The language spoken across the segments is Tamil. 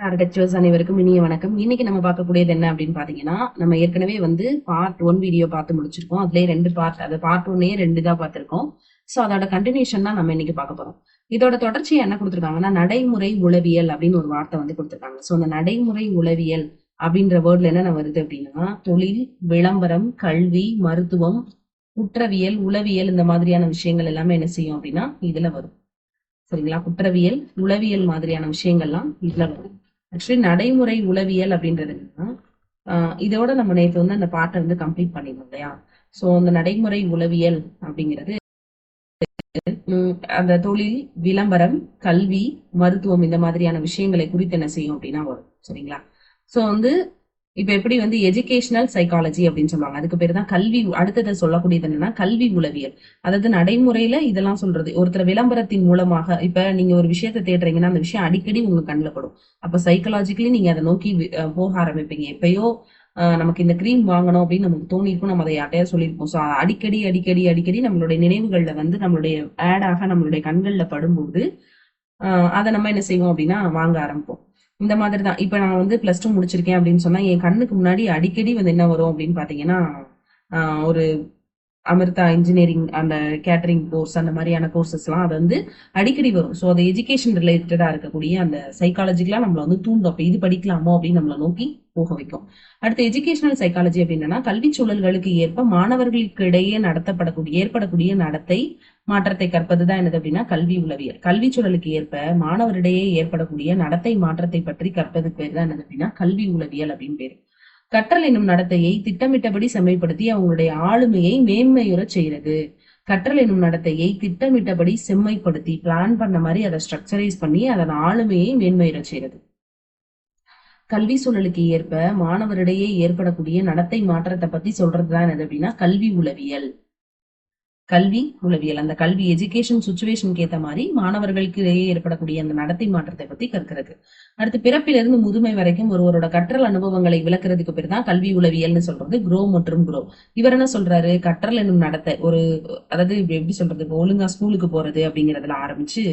டார்கெட் அனைவருக்கும் இனிய வணக்கம். இன்னைக்கு நம்ம பார்க்கக்கூடியது என்ன அப்படின்னு பாத்தீங்கன்னா நம்ம ஏற்கனவே வந்து பார்ட் ஒன் வீடியோ பார்த்து முடிச்சிருக்கோம். அதுலயே ரெண்டு பார்ட் அது பார்ட் ஒன்னே ரெண்டு தான் பார்த்திருக்கோம். சோ அதோட கண்டினியூஷன் தான் நம்ம இன்னைக்கு பார்க்க போறோம். இதோட தொடர்ச்சி என்ன கொடுத்துருக்காங்கன்னா நடைமுறை உளவியல் அப்படின்னு ஒரு வார்த்தை வந்து கொடுத்துருக்காங்க. சோ அந்த நடைமுறை உளவியல் அப்படின்ற வேர்ட்ல என்ன வருது அப்படின்னா தொழில் விளம்பரம் கல்வி மருத்துவம் குற்றவியல் உளவியல் இந்த மாதிரியான விஷயங்கள் எல்லாமே என்ன செய்யும் அப்படின்னா இதுல வரும். சரிங்களா? குற்றவியல் உளவியல் மாதிரியான விஷயங்கள்லாம் இதுல வரும். ஆக்சுவலி நடைமுறை உளவியல் அப்படின்றது ஆஹ் இதோட நம்ம நேற்று வந்து அந்த பாட்டை வந்து கம்ப்ளீட் பண்ணிடணும் இல்லையா? சோ அந்த நடைமுறை உளவியல் அப்படிங்கிறது உம் அந்த தொழில் விளம்பரம் கல்வி மருத்துவம் இந்த மாதிரியான விஷயங்களை குறித்து என்ன செய்யும் அப்படின்னா வரும். சரிங்களா? சோ வந்து இப்ப எப்படி வந்து எஜுகேஷனல் சைக்காலஜி அப்படின்னு சொல்லுவாங்க. அதுக்கு பேர் தான் கல்வி அடுத்தது சொல்லக்கூடியது என்னன்னா கல்வி உளவியல். அதாவது நடைமுறையில இதெல்லாம் சொல்றது. ஒருத்தர் விளம்பரத்தின் மூலமாக இப்ப நீங்க ஒரு விஷயத்த தேடுறீங்கன்னா அந்த விஷயம் அடிக்கடி உங்க கண்ணில் படும். அப்ப சைக்கலாஜிக்கலி நீங்க அதை நோக்கி போக ஆரம்பிப்பீங்க. எப்பயோ நமக்கு இந்த க்ரீம் வாங்கணும் அப்படின்னு நமக்கு தோணிருக்கும் நம்ம அதை யார்ட்டையா சொல்லியிருப்போம். ஸோ அடிக்கடி அடிக்கடி அடிக்கடி நம்மளுடைய நினைவுகள்ல வந்து நம்மளுடைய ஆடாக நம்மளுடைய கண்கள்ல படும்போது அதை நம்ம என்ன செய்வோம் அப்படின்னா வாங்க ஆரம்பிப்போம். இந்த மாதிரி தான் இப்ப நான் வந்து பிளஸ் டூ முடிச்சிருக்கேன் அப்படின்னு சொன்னா என் கண்ணுக்கு முன்னாடி அடிக்கடி வந்து என்ன வரும் அப்படின்னு பாத்தீங்கன்னா ஒரு அமிர்தா இன்ஜினியரிங் அந்த கேட்டரிங் கோர்ஸ் அந்த மாதிரியான கோர்சஸ்லாம் அது வந்து அடிக்கடி வரும். ஸோ அது எஜுகேஷன் ரிலேட்டடாக இருக்கக்கூடிய அந்த சைக்காலஜிக்கெலாம் நம்மளை வந்து தூண்டும். அப்போ இது படிக்கலாமோ அப்படின்னு நம்மளை நோக்கி போக வைக்கும். அடுத்து எஜுகேஷனல் சைக்காலஜி அப்படின்னா கல்வி சூழல்களுக்கு ஏற்ப மாணவர்களுக்கு இடையே நடத்தப்படக்கூடிய ஏற்படக்கூடிய நடத்தை மாற்றத்தை கற்பது தான் என்னது அப்படின்னா கல்வி உளவியல். கல்வி சூழலுக்கு ஏற்ப மாணவரிடையே ஏற்படக்கூடிய நடத்தை மாற்றத்தை பற்றி கற்பது பேர் தான் என்னது அப்படின்னா கல்வி உளவியல் அப்படின்னு பேர். கற்றல் என்னும் நடத்தையை திட்டமிட்டபடி செம்மைப்படுத்தி அவங்களுடைய ஆளுமையை மேன்மையுற செய்யறது கற்றல் என்னும் நடத்தையை திட்டமிட்டபடி செம்மைப்படுத்தி பிளான் பண்ண மாதிரி அதை ஸ்ட்ரக்சரைஸ் பண்ணி அதன் ஆளுமையை மேன்மையுற செய்யறது கல்வி சூழலுக்கு ஏற்ப மாணவரிடையே ஏற்படக்கூடிய நடத்தை மாற்றத்தை பத்தி சொல்றதுதான் என்னது அப்படின்னா கல்வி உளவியல். கல்வி உளவியல். அந்த கல்வி எஜுகேஷன் சுச்சுவேஷனுக்கு ஏத்த மாதிரி மாணவர்களுக்கு இடையே ஏற்படக்கூடிய அந்த நடத்தை மாற்றத்தை பத்தி கற்கிறது. அடுத்து பிறப்பிலிருந்து முதுமை வரைக்கும் ஒருவரோட கற்றல் அனுபவங்களை விளக்குறதுக்கு பேர் தான் கல்வி உளவியல்னு சொல்றது குரோ மற்றும் குரோ இவர் என்ன சொல்றாரு? கற்றல் என்னும் நடத்தை ஒரு அதாவது எப்படி சொல்றது? இப்போ ஒழுங்கா ஸ்கூலுக்கு போறது அப்படிங்கறதுல ஆரம்பிச்சு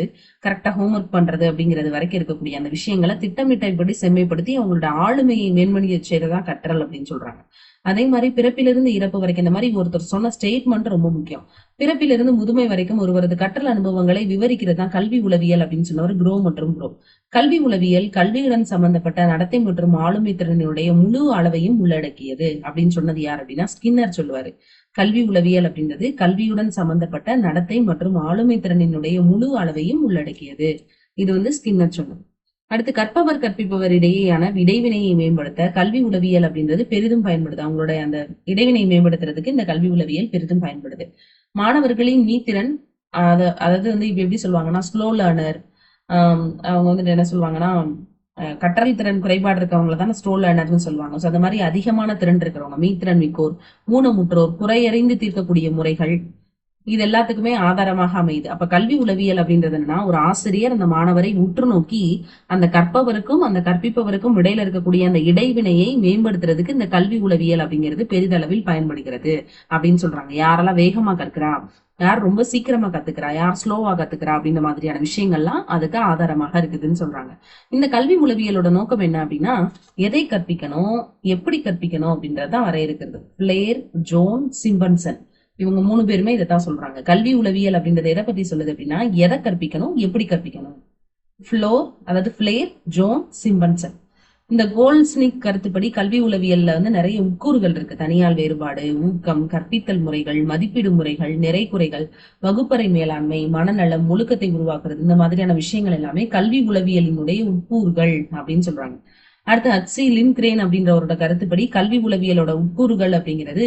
கரெக்டா ஹோம்ஒர்க் பண்றது அப்படிங்கிறது வரைக்கும் இருக்கக்கூடிய அந்த விஷயங்களை திட்டமிட்டபடி செம்மைப்படுத்தி அவங்களோட ஆளுமையை மேன்மணிய செய்யறதா கற்றல் அப்படின்னு சொல்றாங்க. அதே மாதிரி பிறப்பிலிருந்து இறப்பு வரைக்கும் இந்த மாதிரி ஒருத்தர் சொன்ன ஸ்டேட்மெண்ட் ரொம்ப முக்கியம். பிறப்பிலிருந்து முதுமை வரைக்கும் ஒருவரது கற்றல் அனுபவங்களை விவரிக்கிறது தான் கல்வி உளவியல் அப்படின்னு சொன்னவர் குரோ மற்றும் குரோ கல்வி உளவியல் கல்வியுடன் சம்பந்தப்பட்ட நடத்தை மற்றும் ஆளுமை திறனுடைய முழு அளவையும் உள்ளடக்கியது அப்படின்னு சொன்னது யார் அப்படின்னா ஸ்கின்னர் சொல்லுவாரு. கல்வி உளவியல் அப்படின்றது கல்வியுடன் சம்பந்தப்பட்ட நடத்தை மற்றும் ஆளுமை திறனினுடைய முழு அளவையும் உள்ளடக்கியது. இது வந்து ஸ்கின்னர் சொன்னது. அடுத்து கற்பவர் கற்பிப்பவர் இடையேயான இடைவினையை மேம்படுத்த கல்வி உளவியல் அப்படின்றது பெரிதும் பயன்படுது. அவங்களுடைய அந்த இடைவினை மேம்படுத்துறதுக்கு இந்த கல்வி உளவியல் பெரிதும் பயன்படுது. மாணவர்களின் மீத்திறன் அத- அதாவது வந்து இப்ப எப்படி சொல்லுவாங்கன்னா ஸ்லோ லேர்னர் அவங்க வந்துட்டு என்ன சொல்லுவாங்கன்னா கற்றல் திறன் குறைபாடு இருக்கவங்கள தானே ஸ்லோ லேர்னர்னு சொல்லுவாங்க. ஸோ அந்த மாதிரி அதிகமான திறன் இருக்கிறவங்க மீத்திறன் மிக்கோர் ஊனமுற்றோர் குறையறிந்து தீர்க்கக்கூடிய முறைகள் இது எல்லாத்துக்குமே ஆதாரமாக அமையுது. அப்ப கல்வி உளவியல் அப்படின்றது என்னன்னா ஒரு ஆசிரியர் அந்த மாணவரை உற்று நோக்கி அந்த கற்பவருக்கும் அந்த கற்பிப்பவருக்கும் இடையில இருக்கக்கூடிய அந்த இடைவினையை மேம்படுத்துறதுக்கு இந்த கல்வி உளவியல் அப்படிங்கிறது பெரிதளவில் பயன்படுகிறது அப்படின்னு சொல்றாங்க. யாரெல்லாம் வேகமா கற்கிறா யார் ரொம்ப சீக்கிரமா கத்துக்கிறா? யார் ஸ்லோவா கத்துக்கிறா? அப்படின்ற மாதிரியான விஷயங்கள்லாம் அதுக்கு ஆதாரமாக இருக்குதுன்னு சொல்றாங்க. இந்த கல்வி உளவியலோட நோக்கம் என்ன அப்படின்னா எதை கற்பிக்கணும்? எப்படி கற்பிக்கணும்? அப்படின்றதான் வரையறுக்கிறது. பிளேர் ஜோன் சிம்பன்சன் இவங்க மூணு பேருமே இதைத்தான் சொல்றாங்க. கல்வி உளவியல் அப்படின்றது எதை பத்தி சொல்லுது அப்படின்னா எதை கற்பிக்கணும் எப்படி கற்பிக்கணும்? ஃப்ளோ அதாவது ஃபிளேர் ஜோன் சிம்பன்சன் இந்த கோல்ஸ்னிக் கருத்துப்படி கல்வி உளவியல்ல வந்து நிறைய உட்கூறுகள் இருக்கு. தனியால் வேறுபாடு ஊக்கம் கற்பித்தல் முறைகள் மதிப்பீடு முறைகள் நிறை குறைகள் வகுப்பறை மேலாண்மை மனநலம் ஒழுக்கத்தை உருவாக்குறது இந்த மாதிரியான விஷயங்கள் எல்லாமே கல்வி உளவியலினுடைய உட்கூறுகள் அப்படின்னு சொல்றாங்க. அடுத்து ஹட்சி லின்கிரேன் அப்படின்றவரோட கருத்துப்படி கல்வி உளவியலோட உட்கூறுகள் அப்படிங்கிறது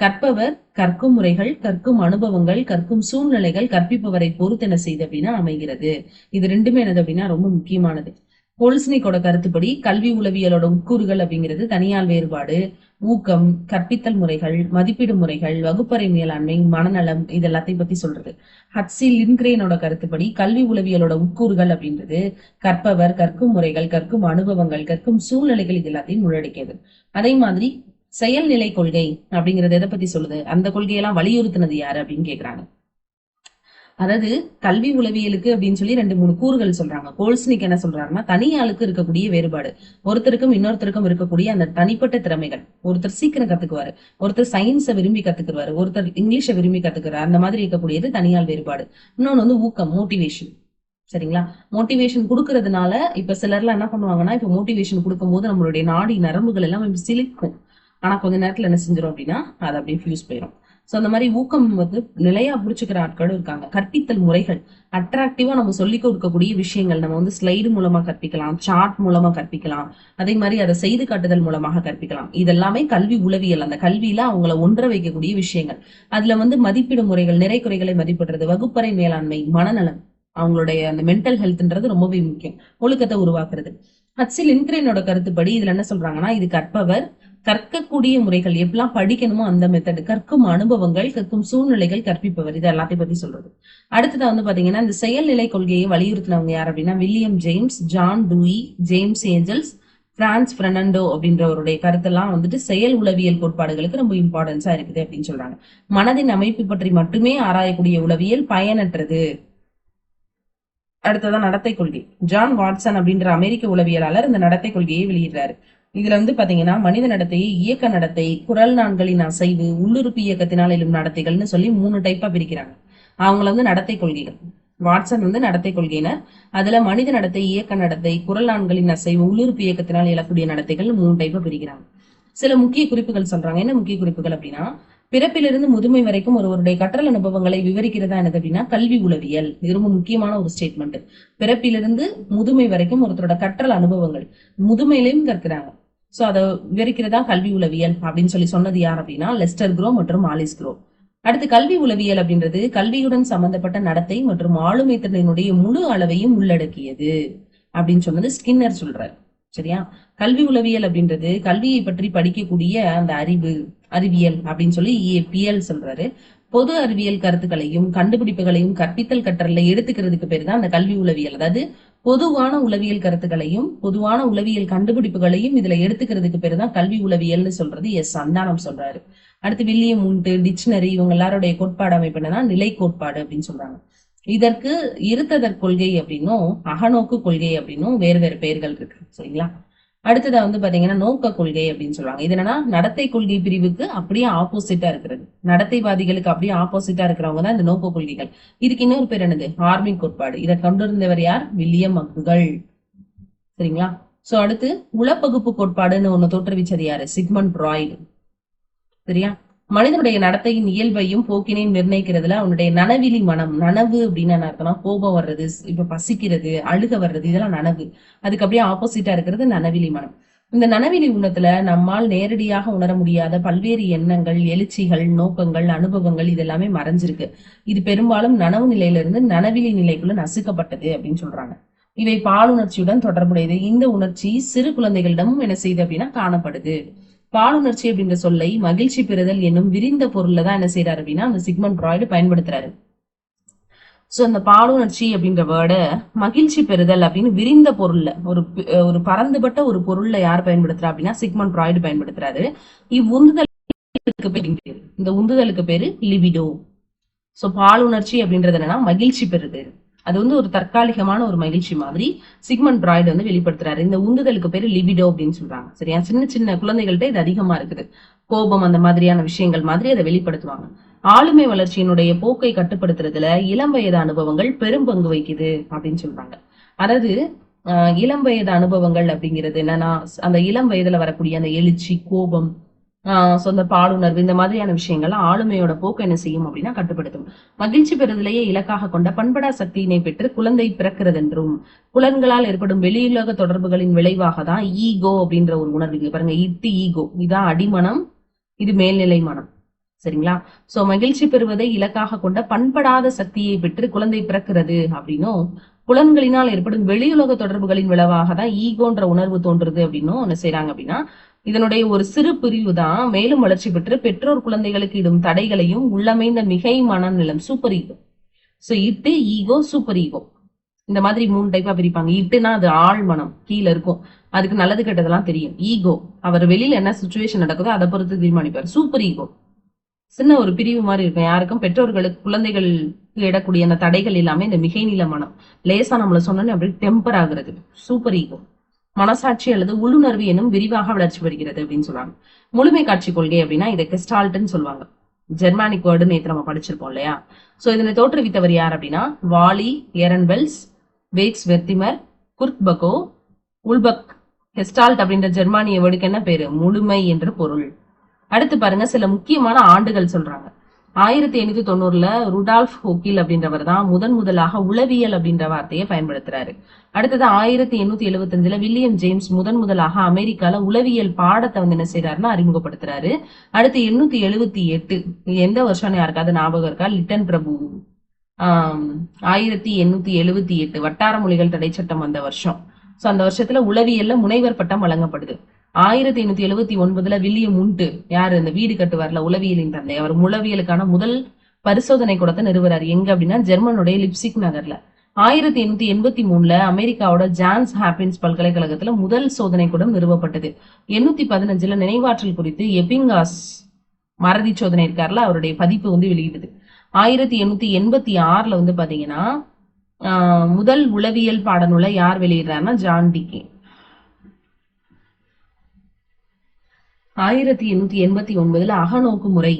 கற்பவர் கற்கும் முறைகள் கற்கும் அனுபவங்கள் கற்கும் சூழ்நிலைகள் கற்பிப்பவரை பொறுத்தென செய்து அப்படின்னா அமைகிறது. இது ரெண்டுமே என்னது அப்படின்னா ரொம்ப முக்கியமானது. போல்ஸ்னிக்கோட கருத்துப்படி கல்வி உளவியலோட உட்கூறுகள் அப்படிங்கிறது தனியால் வேறுபாடு ஊக்கம் கற்பித்தல் முறைகள் மதிப்பீடு முறைகள் வகுப்பறை மேலாண்மை மனநலம் இது எல்லாத்தையும் பத்தி சொல்றது. ஹட்சி லின்கிரேனோட கருத்துப்படி கல்வி உளவியலோட உட்கூறுகள் அப்படின்றது கற்பவர் கற்கும் முறைகள் கற்கும் அனுபவங்கள் கற்கும் சூழ்நிலைகள் இது எல்லாத்தையும் உள்ளடக்கியது. அதே மாதிரி செயல்நிலை கொள்கை அப்படிங்கறது எதை பத்தி சொல்லுது? அந்த கொள்கையெல்லாம் வலியுறுத்தினது யாரு அப்படின்னு கேக்குறாங்க. அதாவது கல்வி உளவியலுக்கு அப்படின்னு சொல்லி ரெண்டு மூணு கூறுகள் சொல்றாங்க. கோல்ஸ்னிக் என்ன சொல்றாங்கன்னா தனி ஆளுக்கு இருக்கக்கூடிய வேறுபாடு. ஒருத்தருக்கும் இன்னொருத்தருக்கும் இருக்கக்கூடிய அந்த தனிப்பட்ட திறமைகள். ஒருத்தர் சீக்கிரம் கத்துக்குவாரு. ஒருத்தர் சயின்ஸை விரும்பி கத்துக்குவாரு ஒருத்தர் இங்கிலீஷை விரும்பி கத்துக்குறாரு அந்த மாதிரி இருக்கக்கூடியது தனியால் வேறுபாடு. இன்னொன்னு வந்து ஊக்கம் மோட்டிவேஷன் சரிங்களா? மோட்டிவேஷன் கொடுக்கறதுனால இப்ப சிலர்லாம் என்ன பண்ணுவாங்கன்னா இப்ப மோட்டிவேஷன் கொடுக்கும்போது நம்மளுடைய நாடி நரம்புகள் எல்லாம் சிலிக்கும் ஆனா கொஞ்ச நேரத்துல என்ன செஞ்சிடும் அப்படின்னா அது அப்படியே ஃபியூஸ் போயிடும் ஸோ அந்த மாதிரி ஊக்கம் வந்து நிலையா பிடிச்சிக்கிற ஆட்களும் இருக்காங்க. கற்பித்தல் முறைகள். அட்ராக்டிவா நம்ம சொல்லிக் கொடுக்கக்கூடிய விஷயங்கள். நம்ம வந்து ஸ்லைடு மூலமா கற்பிக்கலாம் சார்ட் மூலமா கற்பிக்கலாம். அதே மாதிரி அதை செய்து காட்டுதல் மூலமாக கற்பிக்கலாம். இதெல்லாமே கல்வி உளவியல். அந்த கல்வியில அவங்கள ஒன்ற வைக்கக்கூடிய விஷயங்கள். அதுல வந்து மதிப்பீடு முறைகள் நிறை குறைகளை மதிப்பிடுறது வகுப்பறை மேலாண்மை மனநலம். அவங்களுடைய அந்த மென்டல் ஹெல்த்ன்றது ரொம்பவே முக்கியம். ஒழுக்கத்தை உருவாக்குறது. ஹட்சில் இன்கிரேனோட கருத்துப்படி இதுல என்ன சொல்றாங்கன்னா இது கற்பவர் கற்கக்கூடிய முறைகள் எப்பெல்லாம் படிக்கணுமோ அந்த மெத்தடு கற்கும் அனுபவங்கள் கற்கும் சூழ்நிலைகள் கற்பிப்பவர். இது எல்லாத்தையும் பத்தி சொல்றது. அடுத்ததா வந்து பாத்தீங்கன்னா இந்த செயல்நிலை கொள்கையை வலியுறுத்தினவங்க யார் அப்படின்னா William James John Dewey James Angels France Fernando அப்படின்றவருடைய கருத்தெல்லாம் வந்துட்டு செயல் உளவியல் கோட்பாடுகளுக்கு ரொம்ப இம்பார்ட்டன்ஸா இருக்குது அப்படின்னு சொல்றாங்க. மனதின் அமைப்பு பற்றி மட்டுமே ஆராயக்கூடிய உளவியல் பயனற்றது. அடுத்ததான் நடத்தை கொள்கை. ஜான் வாட்சன் அப்படின்ற அமெரிக்க உளவியலாளர் இந்த நடத்தை கொள்கையை வெளியிடுறாரு. இதுல வந்து பாத்தீங்கன்னா மனித நடத்தையை இயக்க நடத்தை குரல் நான்களின் அசைவு உள்ளுறுப்பு இயக்கத்தினால் எழும் நடத்தைகள்னு சொல்லி மூணு டைப்பா பிரிக்கிறாங்க. அவங்கள வந்து நடத்தை கொள்கைகள். வாட்சன் வந்து நடத்தை கொள்கையினர். அதுல மனித நடத்தை இயக்க நடத்தை குரல் நான்களின் அசைவு உள்ளுறுப்பு இயக்கத்தினால் எழக்கூடிய நடத்தைகள் மூணு டைப்பா பிரிக்கிறாங்க. சில முக்கிய குறிப்புகள் சொல்றாங்க. என்ன முக்கிய குறிப்புகள் அப்படின்னா பிறப்பிலிருந்து முதுமை வரைக்கும் ஒருவருடைய கற்றல் அனுபவங்களை விவரிக்கிறதா என்னது அப்படின்னா கல்வி உளவியல். இது ரொம்ப முக்கியமான ஒரு ஸ்டேட்மெண்ட் பிறப்பிலிருந்து முதுமை வரைக்கும் ஒருத்தரோட கற்றல் அனுபவங்கள். முதுமையிலையும் கற்கிறாங்க. சோ அதை விவரிக்கிறதா கல்வி உளவியல் அப்படின்னு சொல்லி சொன்னது யார் அப்படின்னா லெஸ்டர் குரோ மற்றும் ஆலிஸ் குரோ. அடுத்து கல்வி உளவியல் அப்படின்றது கல்வியுடன் சம்பந்தப்பட்ட நடத்தை மற்றும் ஆளுமை திறனினுடைய முழு அளவையும் உள்ளடக்கியது அப்படின்னு சொன்னது ஸ்கின்னர் சொல்றாரு. சரியா? கல்வி உளவியல் அப்படின்றது கல்வியை பற்றி படிக்கக்கூடிய அந்த அறிவு அறிவியல் அப்படின்னு சொல்லி பிஎல் சொல்றாரு. பொது அறிவியல் கருத்துக்களையும் கண்டுபிடிப்புகளையும் கற்பித்தல் கற்றல்ல எடுத்துக்கிறதுக்கு பேர் தான் அந்த கல்வி உளவியல். அதாவது பொதுவான உளவியல் கருத்துக்களையும் பொதுவான உளவியல் கண்டுபிடிப்புகளையும் இதுல எடுத்துக்கிறதுக்கு பேர் தான் கல்வி உளவியல்னு சொல்றது எஸ் சந்தானம் சொல்றாரு. அடுத்து வில்லியம் உண்டு டிக்ஷனரி இவங்க எல்லாருடைய கோட்பாடு அமைப்பு என்னன்னா நிலை கோட்பாடு அப்படின்னு சொல்றாங்க. இதற்கு இருத்ததற் கொள்கை அப்படின்னும் அகநோக்கு கொள்கை அப்படின்னும் வேறு வேறு பெயர்கள் இருக்கு. சரிங்களா? அடுத்ததா வந்து பாத்தீங்கன்னா நோக்க கொள்கை அப்படின்னு சொல்லுவாங்க. இது என்னன்னா நடத்தை கொள்கை பிரிவுக்கு அப்படியே ஆப்போசிட்டா இருக்கிறது. நடத்தைவாதிகளுக்கு அப்படியே ஆப்போசிட்டா இருக்கிறவங்க தான் இந்த நோக்க கொள்கைகள். இதுக்கு இன்னொரு பேர் என்னது? ஆர்மிக் கோட்பாடு. இதை கொண்டு இருந்தவர் யார்? வில்லியம் மக்குகள். சரிங்களா? சோ அடுத்து உளப்பகுப்பு கோட்பாடுன்னு ஒண்ணு தோற்றுவிச்சது யாரு? Sigmund Freud. சரியா? மனிதனுடைய நடத்தையின் இயல்பையும் போக்கினையும் நிர்ணயிக்கிறதுல அவனுடைய நனவிலி மனம் நனவு அப்படின்னு என்ன அர்த்தம்னா கோபம் வர்றது இப்ப பசிக்கிறது அழுக வர்றது இதெல்லாம் நனவு. அதுக்கு அப்படியே ஆப்போசிட்டா இருக்கிறது நனவிலி மனம். இந்த நனவிலி உண்ணத்துல நம்மால் நேரடியாக உணர முடியாத பல்வேறு எண்ணங்கள் எழுச்சிகள் நோக்கங்கள் அனுபவங்கள் இதெல்லாமே மறைஞ்சிருக்கு. இது பெரும்பாலும் நனவு நிலையிலிருந்து நனவிலி நிலைக்குள்ள நசுக்கப்பட்டது அப்படின்னு சொல்றாங்க. இவை பாலுணர்ச்சியுடன் தொடர்புடையது. இந்த உணர்ச்சி சிறு குழந்தைகளிடமும் என்ன செய்யுது அப்படின்னா காணப்படுது. பாலுணர்ச்சி அப்படின்ற சொல்லை மகிழ்ச்சி பெறுதல் என்னும் விரிந்த பொருள்ல தான் என்ன செய்யறாரு அப்படின்னா அந்த சிக்மன் ராய்டு பயன்படுத்துறாரு. சோ அந்த பாலுணர்ச்சி அப்படின்ற வேர்ட மகிழ்ச்சி பெறுதல் அப்படின்னு விரிந்த பொருள்ல ஒரு ஒரு பறந்துபட்ட ஒரு பொருள்ல யார் பயன்படுத்துறா அப்படின்னா சிக்மன் ராய்டு பயன்படுத்துறாரு. இவ்வுந்துதலுக்கு பேரு இந்த உந்துதலுக்கு பேரு லிபிடோ. சோ பாலுணர்ச்சி அப்படின்றது என்னன்னா மகிழ்ச்சி பெறுது. அது வந்து ஒரு தற்காலிகமான ஒரு மகிழ்ச்சி மாதிரி சிக்மன் ராய்டு வந்து வெளிப்படுத்துறாரு. இந்த உந்துதலுக்கு பேரு லிபிடோ அப்படின்னு சொல்றாங்க. சரியா? சின்ன சின்ன குழந்தைகள்கிட்ட இது அதிகமா இருக்குது. கோபம் அந்த மாதிரியான விஷயங்கள் மாதிரி அதை வெளிப்படுத்துவாங்க. ஆளுமை வளர்ச்சியினுடைய போக்கை கட்டுப்படுத்துறதுல இளம் வயது அனுபவங்கள் பெரும் பங்கு வகிக்குது அப்படின்னு சொல்றாங்க. அதாவது ஆஹ் இளம் வயது அனுபவங்கள் அப்படிங்கிறது என்னன்னா அந்த இளம் வயதுல வரக்கூடிய அந்த எழுச்சி கோபம் சொந்த பாலுணர்வு இந்த மாதிரியான விஷயங்கள் ஆளுமையோட போக்கு என்ன செய்யும் அப்படின்னா கட்டுப்படுத்தும். மகிழ்ச்சி பெறுதலையே இலக்காக கொண்ட பண்படா சக்தியினை பெற்று குழந்தை பிறக்கிறது என்றும் புலன்களால் ஏற்படும் வெளியுலக தொடர்புகளின் விளைவாக தான் ஈகோ அப்படின்ற ஒரு உணர்வு இங்க பாருங்க. இட்டு ஈகோ. இதான் அடிமனம் இது மேல்நிலை மனம். சரிங்களா? சோ மகிழ்ச்சி பெறுவதை இலக்காக கொண்ட பண்படாத சக்தியை பெற்று குழந்தை பிறக்கிறது அப்படின்னும் புலன்களினால் ஏற்படும் வெளியுலக தொடர்புகளின் விளைவாக தான் ஈகோன்ற உணர்வு தோன்றுது அப்படின்னும் என்ன செய்யறாங்க அப்படின்னா இதனுடைய ஒரு சிறு பிரிவு தான் மேலும் வளர்ச்சி பெற்று பெற்றோர் குழந்தைகளுக்கு இடும் தடைகளையும் உள்ளமைந்த மிகை மனநிலம் super ego so id ego super ego இந்த மாதிரி மூணு டைப்பா பிரிப்பாங்க. இட்டுனா அது ஆழ் மனம் இருக்கும். அதுக்கு நல்லது கெட்டதெல்லாம் தெரியும். ஈகோ அவர் வெளியில என்ன சுச்சுவேஷன் நடக்குதோ அதை பொறுத்து தீர்மானிப்பார். சூப்பர் ஈகோ சின்ன ஒரு பிரிவு மாதிரி இருக்கும். யாருக்கும் பெற்றோர்களுக்கு குழந்தைகள் இடக்கூடிய அந்த தடைகள் எல்லாமே இந்த மிகை நில மனம். லேசா நம்மள சொன்னோன்னு அப்படி டெம்பர் ஆகுறது. சூப்பர் ஈகோ மனசாட்சி அல்லது உள்ளுணர்வு எனும் விரிவாக வளர்ச்சி வருகிறது அப்படின்னு சொல்றாங்க. முழுமை காட்சி கொள்கை அப்படின்னா இதை கெஸ்டால்ட்னு சொல்லுவாங்க. ஜெர்மானிக் வேர்டு நேற்று நம்ம படிச்சிருப்போம் இல்லையா? சோ இதனை தோற்றுவித்தவர் யார் அப்படின்னா? வாலி எரன்பெல்ஸ் வேக்ஸ் வெர்த்திமர் குர்க்பகோ உல்பக். ஹெஸ்டால்ட் அப்படின்ற ஜெர்மானிய வேர்டுக்கு என்ன பேரு? முழுமை என்ற பொருள். அடுத்து பாருங்க சில முக்கியமான ஆண்டுகள் சொல்றாங்க. ஆயிரத்தி எண்ணூத்தி தொண்ணூறுல ருடால்ஃப் ஹோக்கில் அப்படின்றவர் தான் முதன் முதலாக உளவியல் அப்படின்ற வார்த்தையை பயன்படுத்துறாரு. அடுத்தது ஆயிரத்தி எண்ணூத்தி எழுபத்தி அஞ்சுல வில்லியம் ஜேம்ஸ் முதன் முதலாக அமெரிக்கால உளவியல் பாடத்தை வந்து என்ன செய்யறாருன்னா அறிமுகப்படுத்துறாரு. அடுத்து எண்ணூத்தி எழுபத்தி எட்டு எந்த வருஷம் யாருக்காவது ஞாபகம் இருக்கா? லிட்டன் பிரபு. ஆஹ் ஆயிரத்தி எண்ணூத்தி எழுபத்தி எட்டு வட்டார மொழிகள் தடை சட்டம் வந்த வருஷம். சோ அந்த வருஷத்துல உளவியல்ல முனைவர் பட்டம் வழங்கப்படுது. ஆயிரத்தி எண்ணூத்தி எழுபத்தி ஒன்பதுல வில்லியம் உண்டு. யாரு? இந்த வீடு கட்டுவார்ல உளவியலின் தந்தை. அவர் உளவியலுக்கான முதல் பரிசோதனை கூடத்தை நிறுவறாரு. எங்க அப்படின்னா ஜெர்மனுடைய லிப்சிக் நகர்ல. ஆயிரத்தி எண்ணூத்தி எண்பத்தி மூணுல அமெரிக்காவோட ஜான்ஸ் ஹாப்பின்ஸ் பல்கலைக்கழகத்துல முதல் சோதனை கூடம் நிறுவப்பட்டது. எண்ணூத்தி பதினஞ்சுல நினைவாற்றல் குறித்து எபிங்காஸ் மறதி சோதனை இருக்கார்ல அவருடைய பதிப்பு வந்து வெளியிடுது ஆயிரத்தி எண்ணூத்தி எண்பத்தி ஆறுல வந்து பாத்தீங்கன்னா முதல் உளவியல் பாடநூலை யார் வெளியிடுறாருன்னா ஜான் டிகே ஆயிரத்தி எண்ணூத்தி எண்பத்தி ஒன்பதுல அகநோக்கு முறை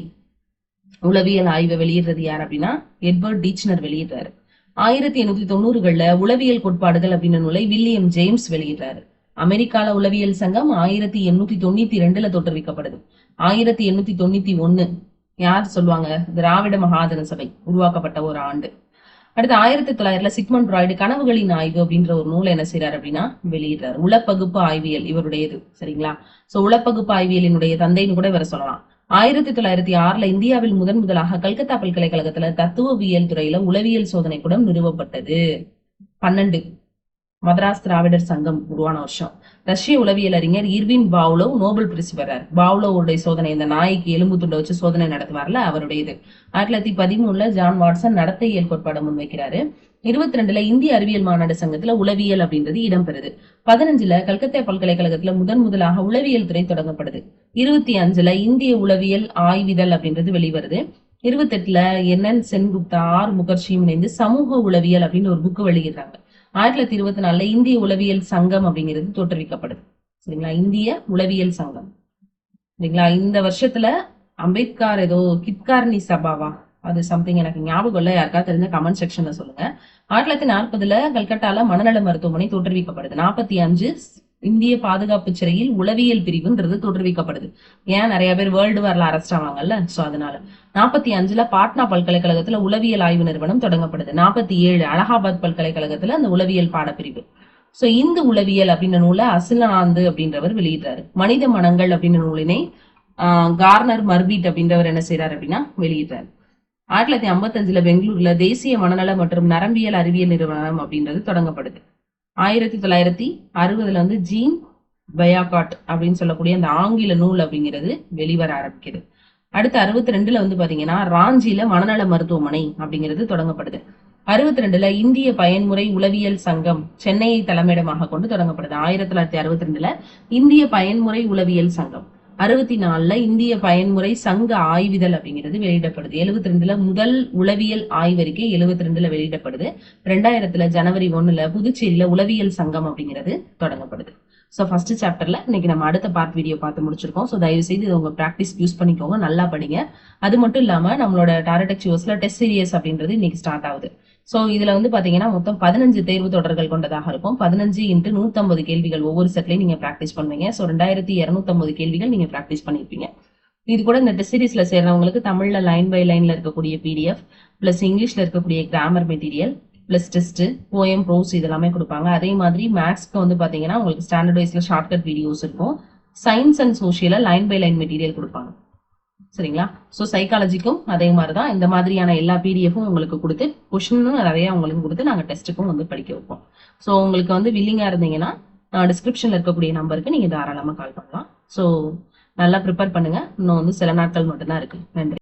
உளவியல் ஆய்வை வெளியிடுறது யார் அப்படின்னா எட்வர்ட் டீச்னர் வெளியிடுறாரு. ஆயிரத்தி எண்ணூத்தி தொண்ணூறுகள்ல உளவியல் கோட்பாடுகள் அப்படின்னு நூலை வில்லியம் ஜேம்ஸ் வெளியிடுறாரு. அமெரிக்கால உளவியல் சங்கம் ஆயிரத்தி எண்ணூத்தி தொண்ணூத்தி ரெண்டுல தோற்றுவிக்கப்படுது. ஆயிரத்தி எண்ணூத்தி தொண்ணூத்தி ஒண்ணு யார் சொல்லுவாங்க? திராவிட மகாஜன சபை உருவாக்கப்பட்ட ஒரு ஆண்டு. அடுத்து ஆயிரத்தி தொள்ளாயிரத்துல சிக்மண்ட் ராய்டு கனவுகளின் ஆய்வு அப்படின்ற ஒரு நூலை என்ன செய்யறாரு அப்படின்னா வெளியிடுறாரு. உளப்பகுப்பு ஆய்வியல் இவருடையது. சரிங்களா? சோ உளப்பகுப்பு ஆய்வியலினுடைய தந்தைன்னு கூட இவரை சொல்லலாம். ஆயிரத்தி தொள்ளாயிரத்தி ஆறுல இந்தியாவில் முதன் முதலாக கல்கத்தா பல்கலைக்கழகத்துல தத்துவவியல் துறையில உளவியல் சோதனை கூடம் நிறுவப்பட்டது. பன்னெண்டு. மதராஸ் திராவிடர் சங்கம் உருவான வருஷம். ரஷ்ய உளவியல் அறிஞர் இர்வின் பாவ்லோ நோபல் பரிசு பெறார். பாவ்லோவுடைய சோதனை இந்த நாய்க்கு எலும்பு துண்டை வச்சு சோதனை நடத்துவார்ல அவருடையது. ஆயிரத்தி தொள்ளாயிரத்தி பதிமூணுல ஜான் வாட்சன் நடத்தை இயல் கோட்பாடு முன்வைக்கிறாரு. இருபத்தி ரெண்டுல இந்திய அறிவியல் மாநாடு சங்கத்துல உளவியல் அப்படின்றது இடம்பெறுது. பதினஞ்சுல கல்கத்தா பல்கலைக்கழகத்துல முதன் முதலாக உளவியல் துறை தொடங்கப்படுது. இருபத்தி அஞ்சுல இந்திய உளவியல் ஆய்விதழ் அப்படின்றது வெளிவருது. இருபத்தெட்டுல என் என் சென்குப்தா ஆர் முகர்ஷியும் இணைந்து சமூக உளவியல் அப்படின்னு ஒரு புக்கு வெளியிடுறாங்க. ஆயிரத்தி தொள்ளாயிரத்தி இருபத்தி நாலுல இந்திய உளவியல் சங்கம் அப்படிங்கிறது தோற்றுவிக்கப்படுது. சரிங்களா? இந்திய உளவியல் சங்கம். சரிங்களா? இந்த வருஷத்துல அம்பேத்கர் ஏதோ கித்கார்னி சபாவா? அது சம்திங் எனக்கு ஞாபகம் இல்ல. யாருக்கா தெரிஞ்ச கமெண்ட் செக்ஷன்ல சொல்லுங்க. ஆயிரத்தி தொள்ளாயிரத்தி நாற்பதுல கல்கட்டால மனநல மருத்துவமனை தோற்றுவிக்கப்படுது. நாற்பத்தி அஞ்சு இந்திய பாதுகாப்பு சிறையில் உளவியல் பிரிவுன்றது தோற்றுவிக்கப்படுது. ஏன்? நிறைய பேர் வேர்ல்டு வார்ல அரெஸ்ட் ஆவாங்கல்ல? சோ அதனால. நாற்பத்தி அஞ்சுல பாட்னா பல்கலைக்கழகத்துல உளவியல் ஆய்வு நிறுவனம் தொடங்கப்படுது. நாற்பத்தி ஏழு அலகாபாத் பல்கலைக்கழகத்துல அந்த உளவியல் பாடப்பிரிவு. சோ இந்து உளவியல் அப்படின்ற நூலை அசிலானந்து அப்படின்றவர் வெளியிடுறாரு. மனித மனங்கள் அப்படின்ற நூலினை ஆஹ் கார்னர் மர்பீட் அப்படின்றவர் என்ன செய்யறாரு அப்படின்னா வெளியிடுறாரு. ஆயிரத்தி தொள்ளாயிரத்தி ஐம்பத்தஞ்சுல பெங்களூர்ல தேசிய மனநல மற்றும் நரம்பியல் அறிவியல் நிறுவனம் அப்படின்றது தொடங்கப்படுது. ஆயிரத்தி தொள்ளாயிரத்தி அறுபதுல வந்து ஜீன் பயாகாட் அப்படின்னு சொல்லக்கூடிய அந்த ஆங்கில நூல் அப்படிங்கிறது வெளிவர ஆரம்பிக்குது. அடுத்து அறுபத்தி ரெண்டுல வந்து பாத்தீங்கன்னா ராஞ்சியில மனநல மருத்துவமனை அப்படிங்கிறது தொடங்கப்படுது. அறுபத்தி ரெண்டுல இந்திய பயன்முறை உளவியல் சங்கம் சென்னையை தலைமையிடமாக கொண்டு தொடங்கப்படுது. ஆயிரத்தி தொள்ளாயிரத்தி அறுபத்தி ரெண்டுல இந்திய பயன்முறை உளவியல் சங்கம். அறுபத்தி நாலுல இந்திய பயன்முறை சங்க ஆய்விதழ் அப்படிங்கிறது வெளியிடப்படுது. எழுபத்தி ரெண்டுல முதல் உளவியல் ஆய்வறிக்கை எழுபத்தி ரெண்டுல வெளியிடப்படுது. ரெண்டாயிரத்துல ஜனவரி ஒண்ணுல புதுச்சேரியில உளவியல் சங்கம் அப்படிங்கிறது தொடங்கப்படுது. ஸோ ஃபர்ஸ்ட் சாப்டர்ல இன்னைக்கு நம்ம அடுத்த பார்ட் வீடியோ பார்த்து முடிச்சிருக்கோம். ஸோ தயவு செய்து இதை உங்க ப்ராக்டிஸ் யூஸ் பண்ணிக்கோங்க. நல்லா படிங்க. அது மட்டும் இல்லாம நம்மளோட டாரடெக் யூஸ்ல டெஸ்ட் சீரியஸ் அப்படின்றது இன்னைக்கு ஸ்டார்ட் ஆகுது. ஸோ இதுல வந்து பாத்தீங்கன்னா மொத்தம் பதினஞ்சு தேர்வு தொடர்கள் கொண்டதாக இருக்கும். பதினஞ்சு இன்ட்டு நூத்தம்பது கேள்விகள் ஒவ்வொரு செட்லயும் நீங்க ப்ராக்டிஸ் பண்ணுவீங்க. ஸோ ரெண்டாயிரத்தி இருநூத்தம்பது கேள்விகள் நீங்க ப்ராக்டிஸ் பண்ணிருப்பீங்க. இது கூட இந்த டெஸ்ட் சீரீஸ்ல சேர்றவங்களுக்கு தமிழ்ல லைன் பை லைன்ல இருக்கக்கூடிய பிடிஎஃப் பிளஸ் இங்கிலீஷ்ல இருக்கக்கூடிய grammar material plus test poem prose இதெல்லாமே கொடுப்பாங்க. அதே மாதிரி மேக்ஸ்க்கு வந்து பாத்தீங்கன்னா உங்களுக்கு ஸ்டாண்டர்ட் வைஸ்ல ஷார்ட்கட் வீடியோஸ் இருக்கும். Science and social line by line material கொடுப்பாங்க. சரிங்களா? ஸோ சைக்காலஜிக்கும் அதே மாதிரி தான் இந்த மாதிரியான எல்லா பிடிஎஃபும் உங்களுக்கு கொடுத்து கொஷினும் நிறைய உங்களுக்கு கொடுத்து நாங்கள் டெஸ்ட்டுக்கும் வந்து படிக்க வைப்போம். ஸோ உங்களுக்கு வந்து வில்லிங்காக இருந்தீங்கன்னா டிஸ்கிரிப்ஷனில் இருக்கக்கூடிய நம்பருக்கு நீங்கள் தாராளமாக கால் பண்ணலாம். ஸோ நல்லா ப்ரிப்பேர் பண்ணுங்க. இன்னும் வந்து சில நாட்கள் மட்டும்தான் இருக்கு. நன்றி.